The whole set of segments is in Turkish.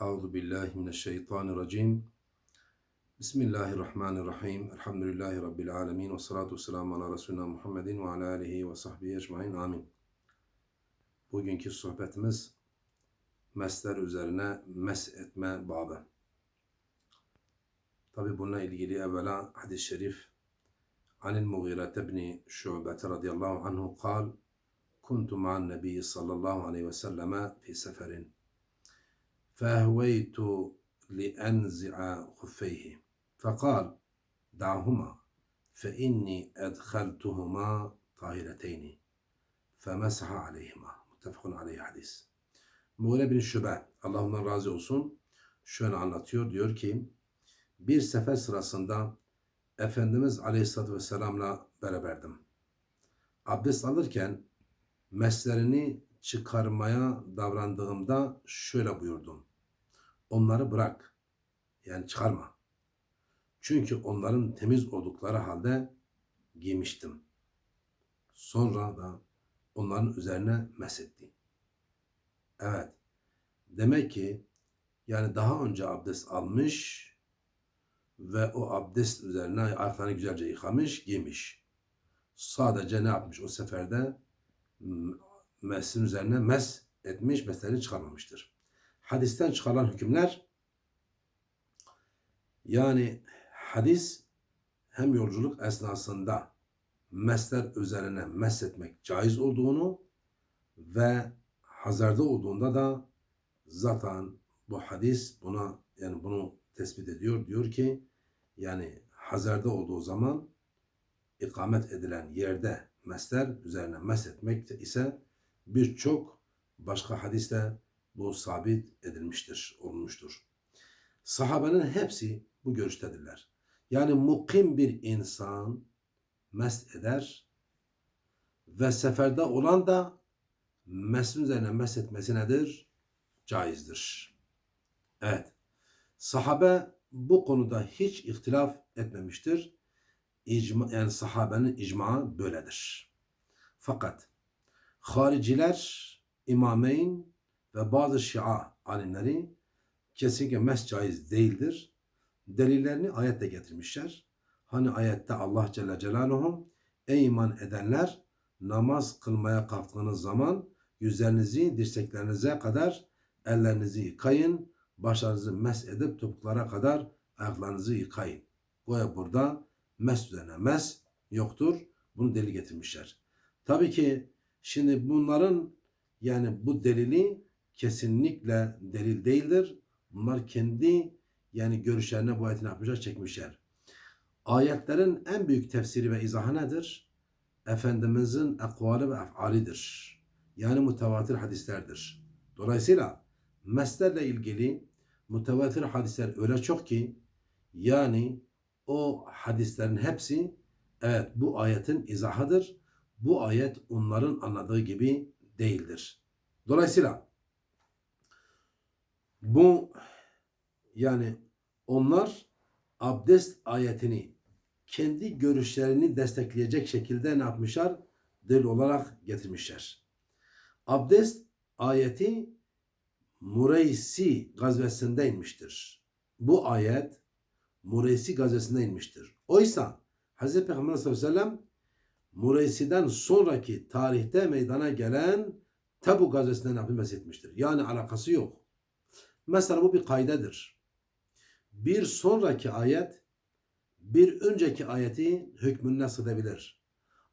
Euzu billahi mineşşeytanirracim. Bismillahirrahmanirrahim. Elhamdülillahi rabbil alamin ve salatu vesselamu ala resulina Muhammedin ve ala alihi ve sahbihi ecmaîn. Amin. Bugünkü sohbetimiz mesler üzerine mes etme babı. Tabi bununla ilgili evvela hadis-i şerif Anil Mughire ibn Şu'be radıyallahu anhu kal Kuntu ma'an nebi sallallahu aleyhi ve selleme fi seferin فأهويت لأنزع خفيه فقال دعهما فإني أدخلتهما طاهرتين فمسح عليهما muttefakun aleyhi hadis. Muğle bin Şübe, Allah ondan razı olsun, şöyle anlatıyor, diyor ki, bir sefer sırasında Efendimiz Aleyhisselatü Vesselam'la beraberdim. Abdest alırken meslerini çıkarmaya davrandığımda şöyle buyurdum. Onları bırak. Yani çıkarma. Çünkü onların temiz oldukları halde giymiştim. Sonra da onların üzerine mesetti. Evet. Demek ki yani daha önce abdest almış ve o abdest üzerine ayaklarını güzelce yıkamış, giymiş. Sadece ne yapmış o seferde? Mesin üzerine mes etmiş, meslerini çıkarmamıştır. Hadisten çıkarılan hükümler yani hadis hem yolculuk esnasında mesler üzerine mesletmek caiz olduğunu ve hazırda olduğunda da zaten bu hadis buna yani bunu tespit ediyor. Diyor ki yani hazırda olduğu zaman ikamet edilen yerde mesler üzerine mesletmek ise birçok başka hadiste bu sabit edilmiştir, olmuştur. Sahabenin hepsi bu görüştedirler. Yani mukim bir insan mest eder ve seferde olan da mesin üzerine mest etmesi nedir? Caizdir. Evet. Sahabe bu konuda hiç ihtilaf etmemiştir. İcma, yani sahabenin icma böyledir. Fakat hariciler, imameyn ve bazı şia alimleri kesinlikle mes caiz değildir. Delillerini ayette getirmişler. Hani ayette Allah Celle Celaluhu ey iman edenler namaz kılmaya kalktığınız zaman yüzlerinizi dirseklerinize kadar ellerinizi yıkayın, başlarınızı mes edip topuklara kadar ayaklarınızı yıkayın. Goya burada mes üzerine mes yoktur. Bunu delil getirmişler. Tabii ki şimdi bunların yani bu delili kesinlikle delil değildir. Bunlar kendi yani görüşlerine bu ayeti ne yapmışlar? Çekmişler. Ayetlerin en büyük tefsiri ve izahı nedir? Efendimizin ekvali ve efalidir. Yani mutevatir hadislerdir. Dolayısıyla meslerle ilgili mutevatir hadisler öyle çok ki yani o hadislerin hepsi evet bu ayetin izahıdır. Bu ayet onların anladığı gibi değildir. Dolayısıyla bu yani onlar abdest ayetini kendi görüşlerini destekleyecek şekilde ne yapmışlar? Delil olarak getirmişler. Abdest ayeti Mureysi gazvesinde inmiştir. Bu ayet Mureysi gazvesinde inmiştir. Oysa Hz. Peygamber sallallahu aleyhi ve sellem Mureysi'den sonraki tarihte meydana gelen Tebuk gazvesinden Rabbim bahsetmiştir. Yani alakası yok. Mesela bu bir kaydedir. Bir sonraki ayet bir önceki ayeti hükmünü nasıl edebilir.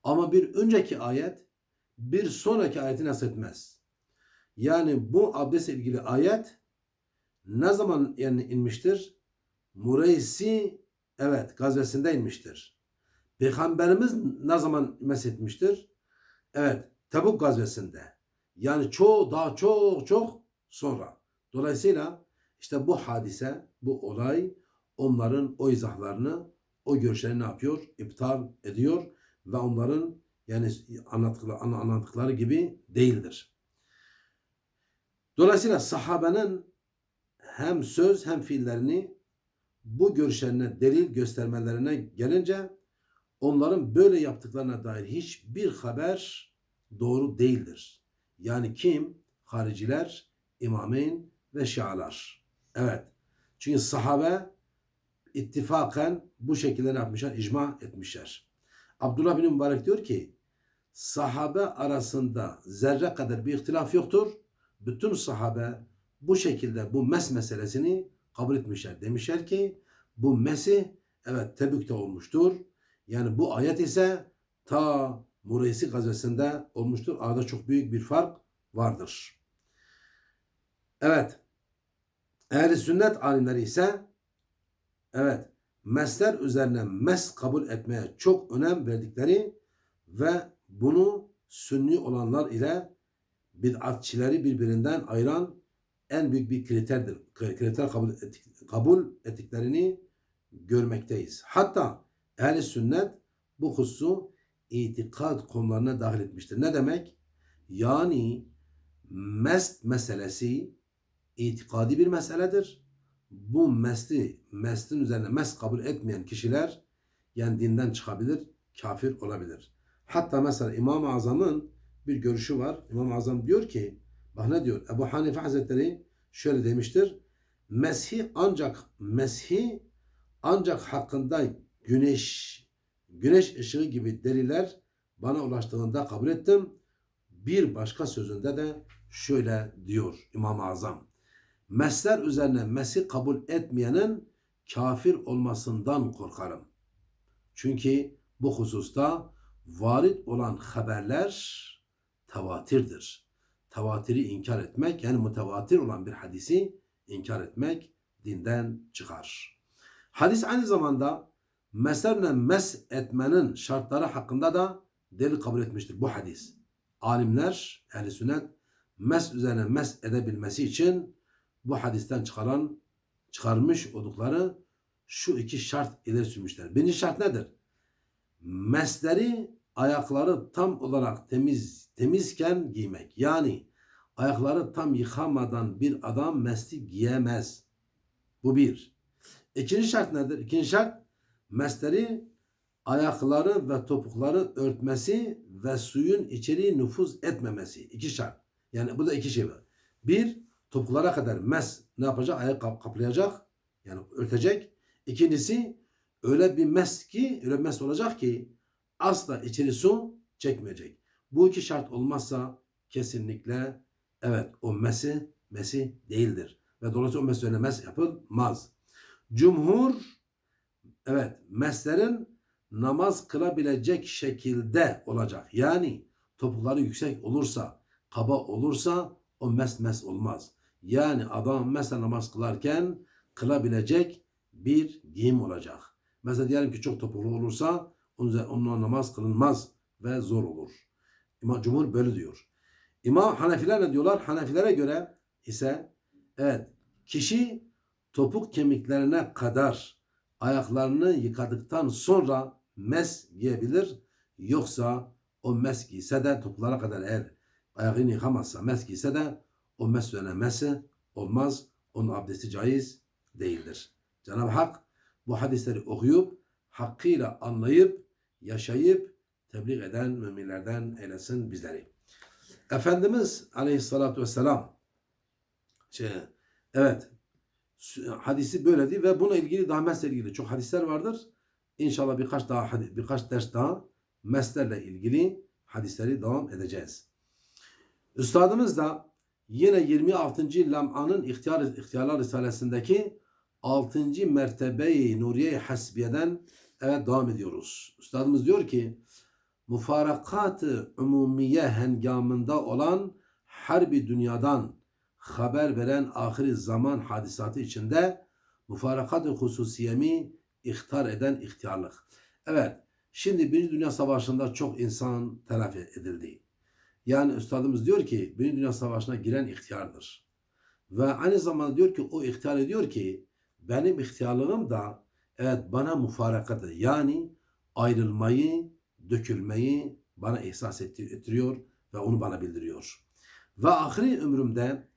Ama bir önceki ayet bir sonraki ayeti nasıl etmez. Yani bu abdest ilgili ayet ne zaman yani inmiştir? Mureysi evet gazvesinde inmiştir. Peygamberimiz ne zaman meshetmiştir? Evet Tebuk gazvesinde. Yani çok daha çok çok sonra. Dolayısıyla işte bu hadise, bu olay onların o izahlarını, o görüşlerini ne yapıyor? İptal ediyor ve onların yani anlattıkları, anlattıkları gibi değildir. Dolayısıyla sahabenin hem söz hem fiillerini bu görüşlerine delil göstermelerine gelince onların böyle yaptıklarına dair hiçbir haber doğru değildir. Yani kim? Hariciler, imameyn ve şialar. Evet. Çünkü sahabe ittifaken bu şekilde ne yapmışlar? İcma etmişler. Abdullah bin Mübarek diyor ki sahabe arasında zerre kadar bir ihtilaf yoktur. Bütün sahabe bu şekilde bu mes meselesini kabul etmişler. Demişler ki bu mesi evet Tebük'te olmuştur. Yani bu ayet ise ta Mureysi gazvesinde olmuştur. Arada çok büyük bir fark vardır. Evet. Ehli sünnet alimleri ise evet mesler üzerine mes kabul etmeye çok önem verdikleri ve bunu sünni olanlar ile bid'atçileri birbirinden ayıran en büyük bir kriterdir. Kriter kabul, ettik, kabul ettiklerini görmekteyiz. Hatta ehli sünnet bu hususu itikat konularına dahil etmiştir. Ne demek? Yani mest meselesi itikadi bir meseledir. Bu mesli, meslin üzerine mes kabul etmeyen kişiler yani dinden çıkabilir, kafir olabilir. Hatta mesela İmam-ı Azam'ın bir görüşü var. İmam-ı Azam diyor ki, bak ne diyor? Ebu Hanife Hazretleri şöyle demiştir. Meshi ancak meshi ancak hakkında güneş güneş ışığı gibi deliller bana ulaştığında kabul ettim. Bir başka sözünde de şöyle diyor İmam-ı Azam. Mesler üzerine mesi kabul etmeyenin kafir olmasından korkarım. Çünkü bu hususta varit olan haberler tevatirdir. Tevatiri inkar etmek yani mütevatir olan bir hadisi inkar etmek dinden çıkar. Hadis aynı zamanda meslerle mes etmenin şartları hakkında da delil kabul etmiştir bu hadis. Alimler, ehli sünnet mes üzerine mes edebilmesi için bu hadisten çıkaran çıkarmış oldukları şu iki şart ileri sürmüşler. Birinci şart nedir? Mesleri ayakları tam olarak temiz temizken giymek. Yani ayakları tam yıkamadan bir adam mesli giyemez. Bu bir. İkinci şart nedir? İkinci şart mesleri ayakları ve topukları örtmesi ve suyun içeri nüfuz etmemesi. İki şart. Yani bu da iki şey var. Bir, topuklara kadar mes ne yapacak? Ayak kaplayacak. Yani örtecek. İkincisi öyle bir mes ki, öyle mes olacak ki asla içeri su çekmeyecek. Bu iki şart olmazsa kesinlikle evet o mesi mesi değildir. Ve dolayısıyla o mes öyle mes yapılmaz. Cumhur evet meslerin namaz kılabilecek şekilde olacak. Yani topukları yüksek olursa, kaba olursa o mes mes olmaz. Yani adam mesela namaz kılarken kılabilecek bir giyim olacak. Mesela diyelim ki çok topuklu olursa onunla namaz kılınmaz ve zor olur. İmam Cumhur böyle diyor. İmam Hanefiler ne diyorlar? Hanefilere göre ise evet kişi topuk kemiklerine kadar ayaklarını yıkadıktan sonra mes giyebilir. Yoksa o mes giyse de topuklara kadar eğer ayağını yıkamazsa mes giyse de o mes mesi olmaz. Onun abdesti caiz değildir. Cenab-ı Hak bu hadisleri okuyup hakkıyla anlayıp yaşayıp tebliğ eden müminlerden eylesin bizleri. Efendimiz Aleyhisselatü Vesselam şey, evet hadisi böyledi ve buna ilgili daha mesle ilgili çok hadisler vardır. İnşallah birkaç daha birkaç ders daha meslerle ilgili hadisleri devam edeceğiz. Üstadımız da yine 26. Lam'anın ihtiyar, ihtiyarlar risalesindeki 6. mertebeyi Nuriye-i Hasbiye'den evet devam ediyoruz. Üstadımız diyor ki mufarakat-ı umumiye hengamında olan harbi dünyadan haber veren ahir zaman hadisatı içinde mufarakat-ı hususiyemi ihtar eden ihtiyarlık. Evet, şimdi Birinci Dünya Savaşı'nda çok insan telafi edildi. Yani üstadımız diyor ki Birinci Dünya Savaşı'na giren ihtiyardır. Ve aynı zamanda diyor ki o ihtiyar ediyor ki benim ihtiyarlığım da evet bana mufarakadır. Yani ayrılmayı, dökülmeyi bana ihsas ettiriyor ve onu bana bildiriyor. Ve ahiri ömrümde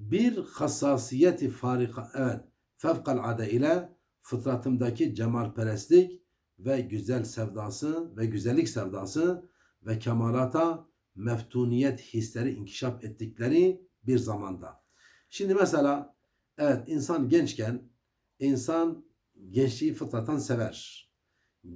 bir hassasiyeti farika, evet, fevkalade ile fıtratımdaki cemalperestlik ve güzel sevdası ve güzellik sevdası ve kemalata meftuniyet hisleri inkişaf ettikleri bir zamanda. Şimdi mesela Evet insan gençken insan gençliği fıtraten sever.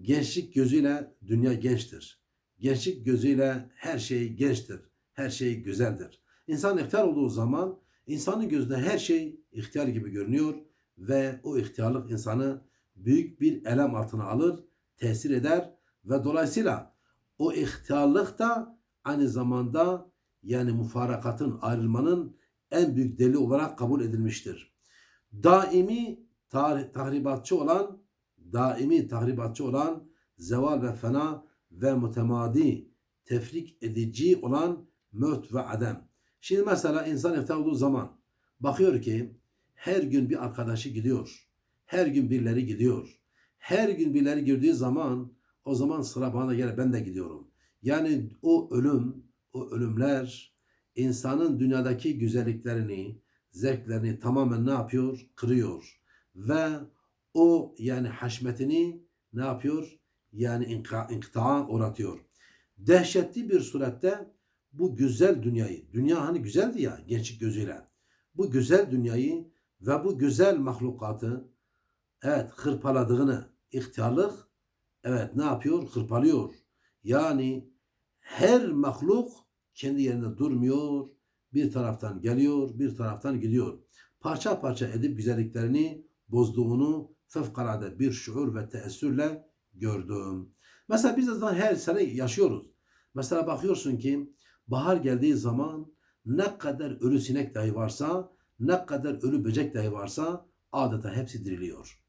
Gençlik gözüyle dünya gençtir. Gençlik gözüyle her şey gençtir. Her şey güzeldir. İnsan ihtiyar olduğu zaman insanın gözünde her şey ihtiyar gibi görünüyor ve o ihtiyarlık insanı büyük bir elem altına alır, tesir eder ve dolayısıyla o ihtiyarlık da aynı zamanda yani mufarakatın, ayrılmanın en büyük delili olarak kabul edilmiştir. Daimi tahribatçı olan, daimi tahribatçı olan zeval ve fena ve mütemadi tefrik edici olan möt ve adem. Şimdi mesela insan iftar olduğu zaman bakıyor ki her gün bir arkadaşı gidiyor. Her gün birileri gidiyor. Her gün birileri girdiği zaman o zaman sıra bana göre ben de gidiyorum. Yani o ölüm, o ölümler insanın dünyadaki güzelliklerini, zevklerini tamamen ne yapıyor? Kırıyor. Ve o yani haşmetini ne yapıyor? Yani inkıtaa uğratıyor. Dehşetli bir surette bu güzel dünyayı, dünya hani güzeldi ya gençlik gözüyle. Bu güzel dünyayı ve bu güzel mahlukatı evet hırpaladığını, ihtiyarlık evet ne yapıyor? Hırpalıyor. Yani her mahluk kendi yerinde durmuyor. Bir taraftan geliyor, bir taraftan gidiyor. Parça parça edip güzelliklerini bozduğunu fevkalade bir şuur ve teessürle gördüm. Mesela biz de her sene yaşıyoruz. Mesela bakıyorsun ki bahar geldiği zaman ne kadar ölü sinek dahi varsa, ne kadar ölü böcek dahi varsa adeta hepsi diriliyor.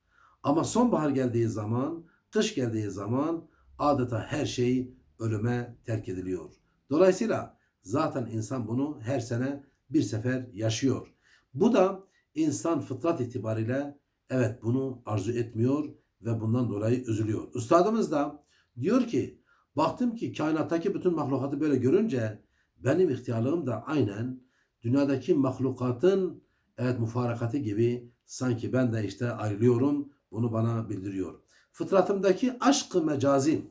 Ama sonbahar geldiği zaman, kış geldiği zaman adeta her şey ölüme terk ediliyor. Dolayısıyla zaten insan bunu her sene bir sefer yaşıyor. Bu da insan fıtrat itibariyle evet bunu arzu etmiyor ve bundan dolayı üzülüyor. Üstadımız da diyor ki baktım ki kainattaki bütün mahlukatı böyle görünce benim ihtiyarlığım da aynen dünyadaki mahlukatın evet mufarakatı gibi sanki ben de işte ayrılıyorum bunu bana bildiriyor. Fıtratımdaki aşkı mecazi,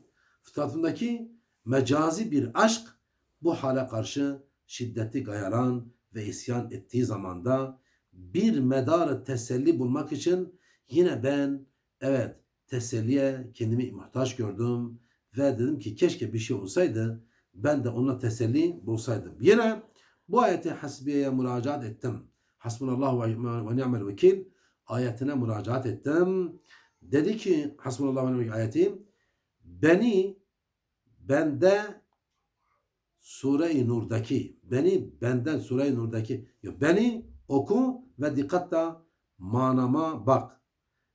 fıtratımdaki mecazi bir aşk bu hale karşı şiddetli gayaran ve isyan ettiği zamanda bir medarı teselli bulmak için yine ben evet teselliye kendimi muhtaç gördüm ve dedim ki keşke bir şey olsaydı ben de onunla teselli bulsaydım. Yine bu ayeti hasbiyeye müracaat ettim. Hasbunallah ve ni'mel vekil ayetine müracaat ettim. Dedi ki Hasbunallah ve ni'mel vekil ayeti beni bende Sure-i Nur'daki beni benden Sure-i Nur'daki beni oku ve dikkatle manama bak.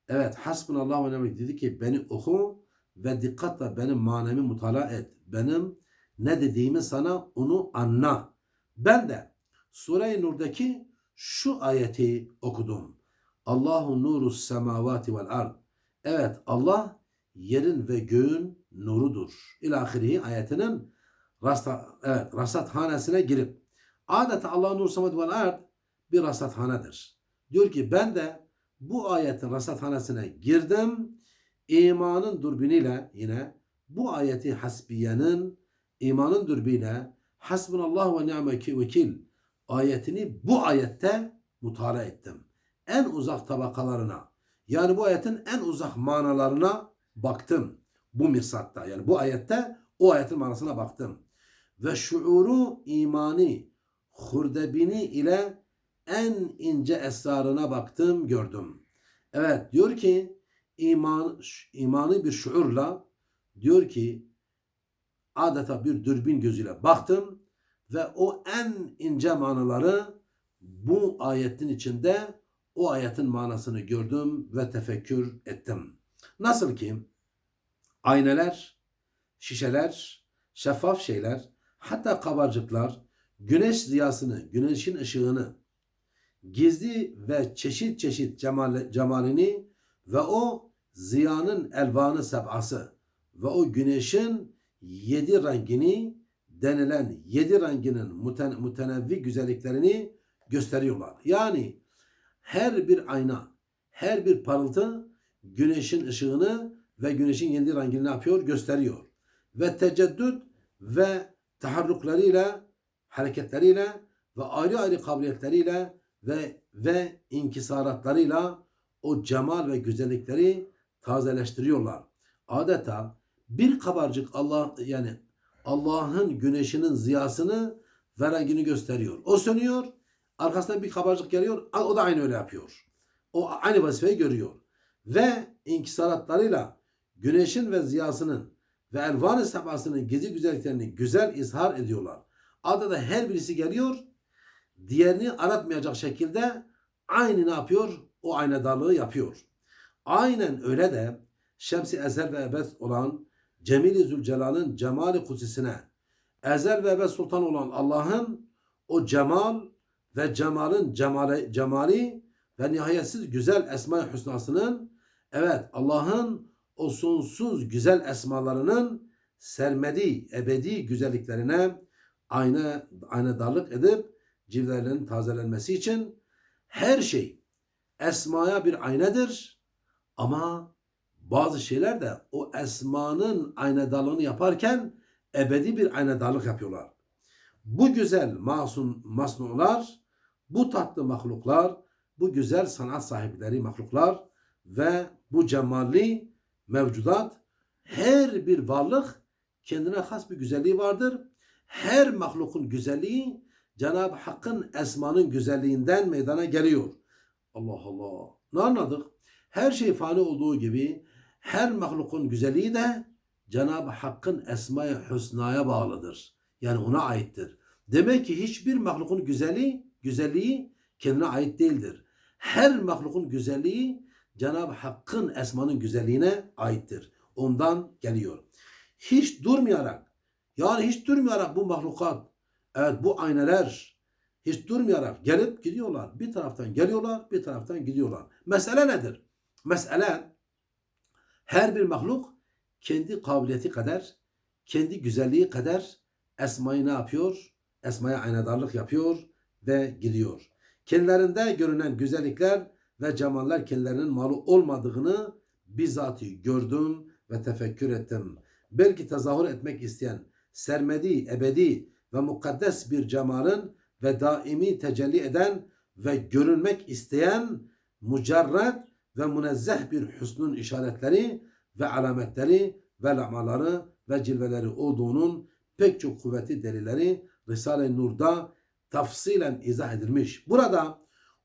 Evet Hasbunallah ve ni'mel dedi ki beni oku ve dikkatle benim manemi mutala et. Benim ne dediğimi sana onu anla. Ben de Sure-i Nur'daki şu ayeti okudum. Allahu nuru semavati vel ard. Evet Allah yerin ve göğün nurudur. İlahirihi ayetinin rasta, evet, rasathanesine girip adeta Allah'ın nuru semavati vel ard bir rasathanedir. Diyor ki ben de bu ayetin rasathanesine girdim. İmanın dürbünüyle yine bu ayeti hasbiyenin imanın dürbünüyle hasbunallah ve ni'meki vekil ayetini bu ayette mutala ettim. En uzak tabakalarına yani bu ayetin en uzak manalarına baktım. Bu mirsatta yani bu ayette o ayetin manasına baktım. Ve şuuru imani hurdebini ile en ince esrarına baktım gördüm. Evet diyor ki iman imanı bir şuurla diyor ki adeta bir dürbün gözüyle baktım ve o en ince manaları bu ayetin içinde o ayetin manasını gördüm ve tefekkür ettim. Nasıl ki ayneler, şişeler, şeffaf şeyler, hatta kabarcıklar güneş ziyasını, güneşin ışığını, gizli ve çeşit çeşit cemal, cemalini ve o ziyanın elvanı sebası ve o güneşin yedi rengini denilen yedi renginin muten, mütenevvi güzelliklerini gösteriyorlar. Yani her bir ayna, her bir parıltı güneşin ışığını ve güneşin yedi rengini ne yapıyor? Gösteriyor. Ve teceddüd ve taharrukleriyle, hareketleriyle ve ayrı ayrı kabiliyetleriyle ve ve inkisaratlarıyla o cemal ve güzellikleri tazeleştiriyorlar. Adeta bir kabarcık Allah yani Allah'ın güneşinin ziyasını ve rengini gösteriyor. O sönüyor, arkasından bir kabarcık geliyor, o da aynı öyle yapıyor. O aynı vazifeyi görüyor. Ve inkisaratlarıyla güneşin ve ziyasının ve elvan-ı sebasının gizli güzelliklerini güzel izhar ediyorlar. Adada her birisi geliyor, diğerini aratmayacak şekilde aynı ne yapıyor? O aynadarlığı yapıyor. Aynen öyle de Şems-i Ezel ve Ebed olan Cemil-i Zülcelal'ın cemali kutsisine Ezel ve Ebed Sultan olan Allah'ın o cemal ve cemalın cemali, cemali ve nihayetsiz güzel Esma-i Hüsnasının evet Allah'ın o sonsuz güzel esmalarının sermedi, ebedi güzelliklerine aynı aynı darlık edip cilvelerinin tazelenmesi için her şey esmaya bir aynadır. Ama bazı şeyler de o esmanın aynadarlığını yaparken ebedi bir aynadarlık yapıyorlar. Bu güzel masum masnular, bu tatlı mahluklar, bu güzel sanat sahipleri mahluklar ve bu cemalli mevcudat her bir varlık kendine has bir güzelliği vardır. Her mahlukun güzelliği Cenab-ı Hakk'ın esmanın güzelliğinden meydana geliyor. Allah Allah. Ne anladık? Her şey fani olduğu gibi her mahlukun güzelliği de Cenab-ı Hakk'ın esma-i hüsnaya bağlıdır. Yani ona aittir. Demek ki hiçbir mahlukun güzelliği, güzelliği kendine ait değildir. Her mahlukun güzelliği Cenab-ı Hakk'ın esmanın güzelliğine aittir. Ondan geliyor. Hiç durmayarak, yani hiç durmayarak bu mahlukat, evet bu ayneler hiç durmayarak gelip gidiyorlar. Bir taraftan geliyorlar, bir taraftan gidiyorlar. Mesele nedir? Mesele her bir mahluk kendi kabiliyeti kadar, kendi güzelliği kadar esmayı ne yapıyor? Esmaya aynadarlık yapıyor ve gidiyor. Kendilerinde görünen güzellikler ve cemaller kendilerinin malı olmadığını bizzati gördüm ve tefekkür ettim. Belki tezahür etmek isteyen sermedi, ebedi ve mukaddes bir cemalın ve daimi tecelli eden ve görünmek isteyen mücerred ve münezzeh bir hüsnün işaretleri ve alametleri ve lamaları ve cilveleri olduğunun pek çok kuvvetli delilleri Risale-i Nur'da tafsilen izah edilmiş. Burada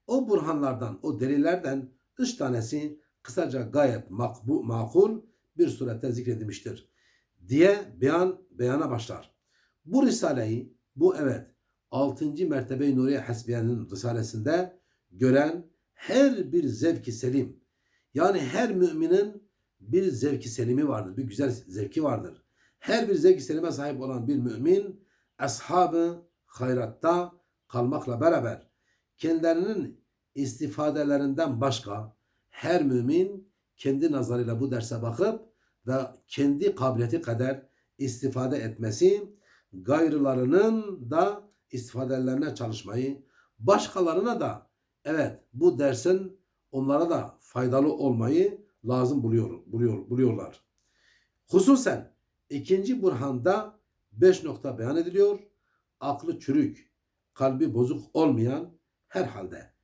o burhanlardan, o delillerden üç tanesi kısaca gayet makbu, makul bir surette zikredilmiştir diye beyan beyana başlar. Bu risaleyi, bu evet 6. mertebe-i Nuriye Hasbiye'nin risalesinde gören her bir zevki selim yani her müminin bir zevki selimi vardır, bir güzel zevki vardır. Her bir zevki selime sahip olan bir mümin ashabı hayratta kalmakla beraber kendilerinin istifadelerinden başka her mümin kendi nazarıyla bu derse bakıp ve kendi kabiliyeti kadar istifade etmesi, gayrılarının da istifadelerine çalışmayı, başkalarına da evet bu dersin onlara da faydalı olmayı lazım buluyor, buluyor, buluyorlar. Hususen ikinci burhanda beş nokta beyan ediliyor. Aklı çürük, kalbi bozuk olmayan herhalde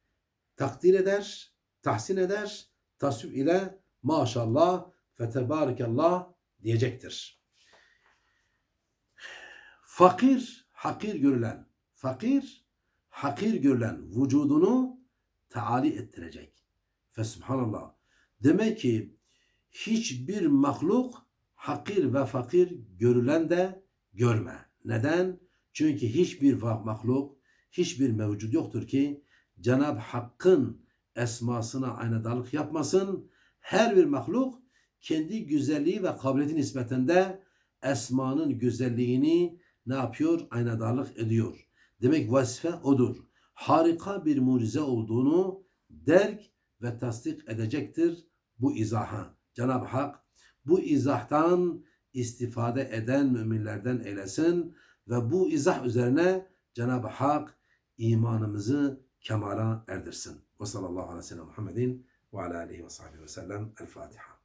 takdir eder, tahsin eder, tasvip ile maşallah ve tebarikallah diyecektir. Fakir, hakir görülen, fakir, hakir görülen vücudunu taali ettirecek. Fesubhanallah. Demek ki hiçbir mahluk hakir ve fakir görülen de görme. Neden? Çünkü hiçbir mahluk, hiçbir mevcut yoktur ki Cenab-ı Hakk'ın esmasına aynadarlık yapmasın. Her bir mahluk kendi güzelliği ve kabiliyeti nispetinde esmanın güzelliğini ne yapıyor? Aynadarlık ediyor. Demek vazife odur. Harika bir mucize olduğunu derk ve tasdik edecektir bu izaha. Cenab-ı Hak bu izahtan istifade eden müminlerden eylesin ve bu izah üzerine Cenab-ı Hak imanımızı kemala erdirsin. Ve sallallahu aleyhi ve sellem Muhammedin ve ala aleyhi ve sahbihi ve sellem. El Fatiha.